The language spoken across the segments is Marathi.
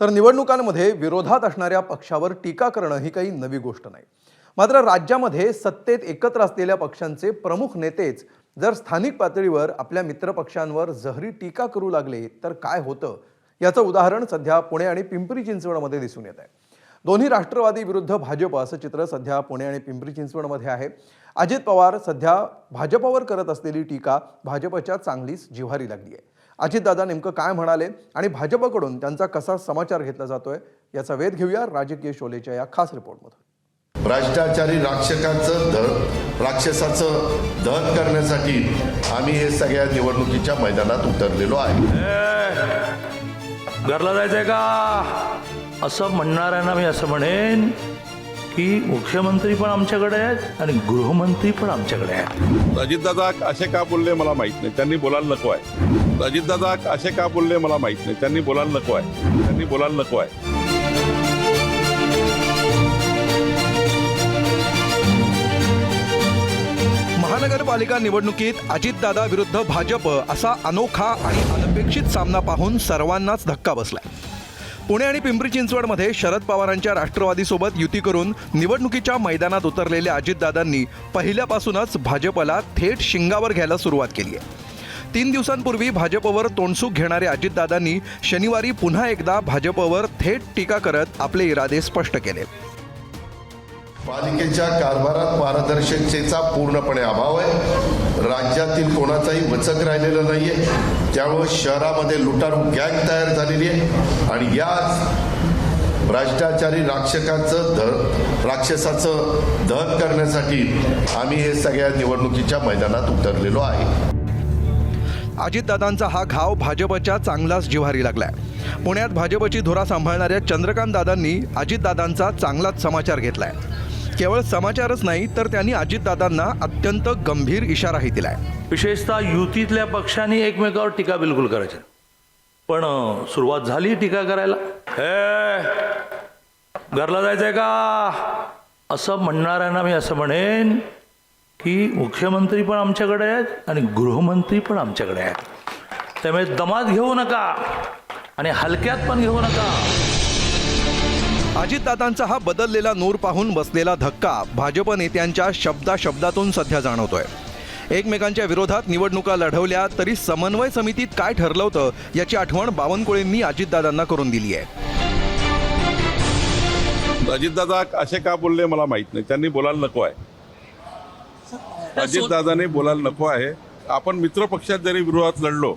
तर निवडणुकांमध्ये विरोधात असणाऱ्या पक्षावर टीका करणं ही काही नवी गोष्ट नाही. मात्र राज्यामध्ये सत्तेत एकत्र असलेल्या पक्षांचे प्रमुख नेतेच जर स्थानिक पातळीवर आपल्या मित्रपक्षांवर जहरी टीका करू लागले तर काय होतं? याचं उदाहरण सध्या पुणे आणि पिंपरी चिंचवडमध्ये दिसून येत आहे. दोन्ही राष्ट्रवादी विरुद्ध भाजप असं चित्र सध्या पुणे आणि पिंपरी चिंचवडमध्ये आहे. अजित पवार सध्या भाजपवर करत असलेली टीका भाजपच्या चांगलीच जिव्हारी लागली आहे. अजितदादा नेमकं काय म्हणाले आणि भाजपकडून त्यांचा कसा समाचार घेतला जातोय याचा वेध घेऊया राजकीय शोलेच्या या खास रिपोर्टमधून. भ्रष्टाचारी राक्षकांचं दहन राक्षसाचं दहन करण्यासाठी आम्ही हे सगळ्या निवडणुकीच्या मैदानात उतरलेलो आहे. घरला जायचंय का? असं म्हणणार आहे ना मी असं म्हणेन की मुख्यमंत्री पण आमच्याकडे आहेत आणि गृहमंत्री पण आमच्याकडे आहेत. अजितदादा असे का बोलले मला माहीत नाही. त्यांनी बोलायला नको आहे. अजितदादा असे का बोलले मला माहीत नाही. त्यांनी बोलायला नको आहे. त्यांनी बोलायला नको आहे. महानगरपालिका निवडणुकीत अजितदादा विरुद्ध भाजप असा अनोखा आणि अनपेक्षित सामना पाहून सर्वांनाच धक्का बसलाय. पुणे आणि पिंपरी चिंचवडमध्ये शरद पवारांच्या राष्ट्रवादीसोबत युती करून निवडणुकीच्या मैदानात उतरलेल्या अजितदादांनी पहिल्यापासूनच भाजपला थेट शिंगावर घ्यायला सुरुवात केली आहे. तीन दिवसांपूर्वी भाजपवर तोंडसूक घेणारे अजितदादांनी शनिवारी पुन्हा एकदा भाजपवर थेट टीका करत आपले इरादे स्पष्ट केले. पालिकेच्या कारभारात पारदर्शकतेचा पूर्णपणे अभाव आहे. राज्यातील कोणाचाही वचक राहिलेला नाहीये. त्यामुळे शहरामध्ये लुटारू गँग तयार झालेली आहे. आणि याच भ्रष्टाचारी राक्षकांचं धर राक्षसाचं धन करण्यासाठी आम्ही हे सगळ्या निवडणुकीच्या मैदानात उतरलेलो आहे. अजितदादांचा हा घाव भाजपच्या चांगलाच जिव्हारी लागलाय. पुण्यात भाजपची धुरा सांभाळणाऱ्या चंद्रकांत दादांनी अजितदादांचा चांगलाच समाचार घेतलाय. केवळ समाचारच नाही तर त्यांनी अजितदादांना अत्यंत गंभीर इशाराही दिलाय. विशेषतः युतीतल्या पक्षांनी एकमेकावर टीका बिलकुल करायची. पण सुरुवात झाली टीका करायला. हे घरला जायचंय का? असं म्हणणार आहे ना मी असं म्हणेन की मुख्यमंत्री पण आमच्याकडे आहेत आणि गृहमंत्री पण आमच्याकडे आहेत. त्यामुळे दमात घेऊ नका आणि हलक्यात पण घेऊ नका. अजितदादांचा हा बदललेला नूर पाहून बसलेला धक्का भाजप नेत्यांच्या शब्दा शब्दातून सध्या जाणवतोय. एकमेकांच्या विरोधात निवडणुका लढवल्या तरी समन्वय समितीत काय ठरलं होतं याची आठवण बावनकुळेंनी अजितदादांना करून दिली आहे. अजितदादा असे का बोलले मला माहीत नाही. त्यांनी बोलायला नको आहे. अजितदादाने बोलायला नको आहे. आपण मित्र पक्षात जरी विरोधात लढलो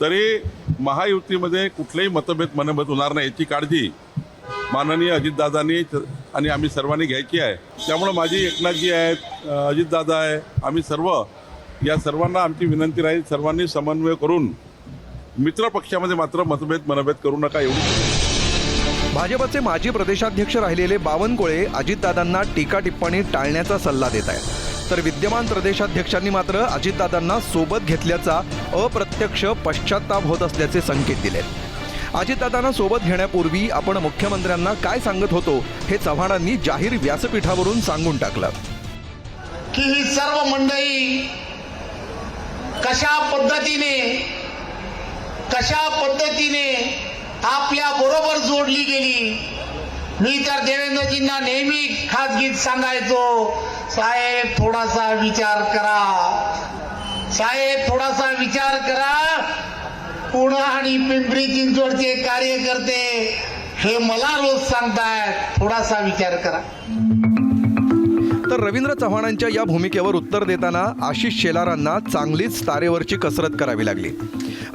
तरी महायुतीमध्ये कुठलेही मतभेद मनभेद होणार नाही याची काळजी माननीय अजितदादांनी आणि आम्ही सर्वांनी घ्यायची आहे. त्यामुळे माझी एकनाथजी आहेत अजितदादा आहे आम्ही सर्व या सर्वांना आमची विनंती राहील सर्वांनी समन्वय करून मित्र पक्षामध्ये मात्र मतभेद मनभेद करू नका एवढी. भाजपचे माजी प्रदेशाध्यक्ष राहिलेले बावनकुळे अजितदादांना टीका टिप्पणी टाळण्याचा सल्ला देत आहेत. तर विद्यमान प्रदेशाध्यक्षांनी मात्र अजितदादांना सोबत घेतल्याचा अप्रत्यक्ष पश्चाताप होत असल्याचे संकेत दिलेत. अजितदादांना सोबत घेण्यापूर्वी आपण मुख्यमंत्र्यांना काय सांगत होतो हे चव्हाणांनी जाहीर व्यासपीठावरून सांगून टाकलं. की ही सर्व मंडळी कशा पद्धतीने कशा पद्धतीने आपल्या बरोबर जोडली गेली मी तर देवेंद्रजींना नेहमी खासगीत सांगायचो साहेब थोडासा विचार करा. साहेब थोडासा विचार करा. पुणे आणि पिंपरी चिंचवडचे कार्यकर्ते हे मला रोज सांगतायत. थोडासा विचार करा. तर रवींद्र चव्हाणांच्या या भूमिकेवर उत्तर देताना आशिष शेलारांना चांगलीच तारेवरची कसरत करावी लागली.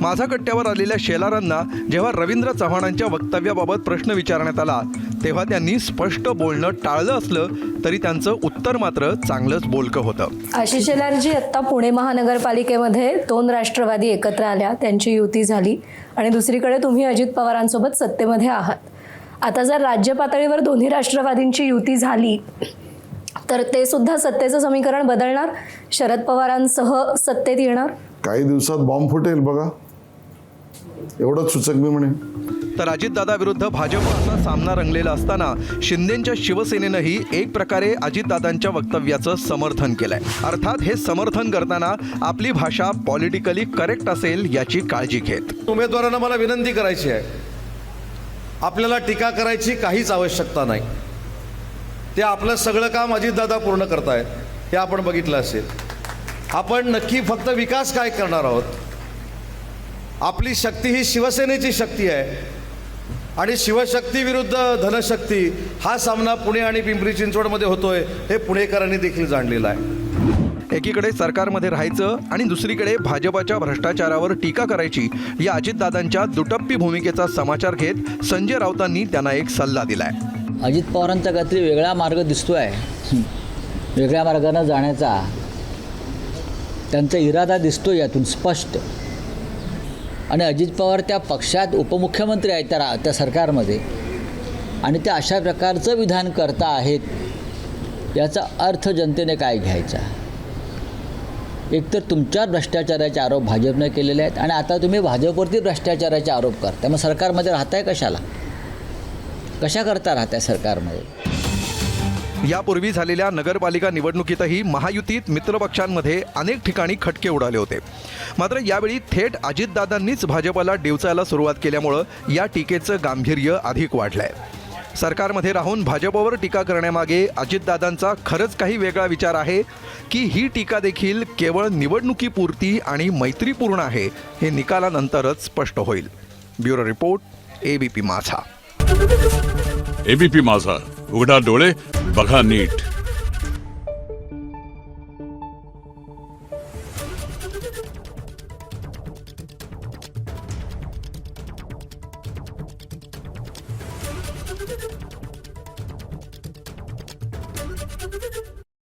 माझा कट्ट्यावर आलेल्या शेलारांना जेव्हा रवींद्र चव्हाणांच्या वक्तव्याबाबत प्रश्न विचारण्यात आला तेव्हा त्यांनी स्पष्ट बोलणं टाळलं असलं तरी त्यांचं उत्तर मात्र चांगलंच बोलकं होतं. आशिष शेलारजी आत्ता पुणे महानगरपालिकेमध्ये दोन राष्ट्रवादी एकत्र आल्या. त्यांची युती झाली आणि दुसरीकडे तुम्ही अजित पवारांसोबत सत्तेमध्ये आहात. आता जर राज्य पातळीवर दोन्ही राष्ट्रवादींची युती झाली तर ते सुद्धा सत्तेचं समीकरण बदलणार? शरद पवारांसह सत्तेत येणार? काही दिवसात बॉम्ब फुटेल बघा. एवढंच सूचक मी म्हणेन. तर अजितदादा विरुद्ध भाजप असा सामना रंगलेला असताना शिंदेच्या शिवसेनेनंही एक प्रकारे अजितदादांच्या वक्तव्याचं समर्थन केलंय. अर्थात हे समर्थन करताना आपली भाषा पॉलिटिकली करेक्ट असेल याची काळजी घेत. उमेदवारांना मला विनंती करायची आहे. आपल्याला टीका करायची काहीच आवश्यकता नाही. ते आपलं सगळं काम अजितदादा पूर्ण करतायत हे आपण बघितलं असेल. आपण नक्की फक्त विकास काय करणार आहोत? आपली शक्ती ही शिवसेनेची शक्ती आहे. आणि शिवशक्ती विरुद्ध धनशक्ती हा सामना पुणे आणि पिंपरी चिंचवडमध्ये होतोय हे पुणेकरांनी देखील जाणलेलं आहे. एकीकडे सरकारमध्ये राहायचं आणि दुसरीकडे भाजपाच्या भ्रष्टाचारावर टीका करायची या अजितदादांच्या दुटप्पी भूमिकेचा समाचार घेत संजय राऊतांनी त्यांना एक सल्ला दिलाय. अजित पवारांचा काहीतरी वेगळा मार्ग दिसतो आहे वेगळ्या मार्गानं जाण्याचा त्यांचा इरादा दिसतो यातून स्पष्ट. आणि अजित पवार त्या पक्षात उपमुख्यमंत्री आहेत त्या रा त्या सरकारमध्ये. आणि ते अशा प्रकारचं विधान करता आहेत याचा अर्थ जनतेने काय घ्यायचा? एकतर तुमच्यावर भ्रष्टाचाराचे आरोप भाजपने केलेले आहेत आणि आता तुम्ही भाजपवरती भ्रष्टाचाराचे आरोप करता मग सरकारमध्ये राहताय कशाला? कशा करता राहताय सरकारमध्ये? यापूर्वी झालेल्या नगरपालिका निवडणुकीतही महायुतीत मित्रपक्षांमध्ये अनेक ठिकाणी खटके उडाले होते. मात्र यावेळी थेट अजितदादांनीच भाजपला डिवचायला सुरुवात केल्यामुळं या टीकेचं गांभीर्य अधिक वाढलंय. सरकारमध्ये राहून भाजपवर टीका करण्यामागे अजितदादांचा खरंच काही वेगळा विचार आहे की ही टीका देखील केवळ निवडणुकीपुरती आणि मैत्रीपूर्ण आहे हे निकालानंतरच स्पष्ट होईल. Bureau report ABP Majha. ABP Majha. उघडा डोळे बघा नीट.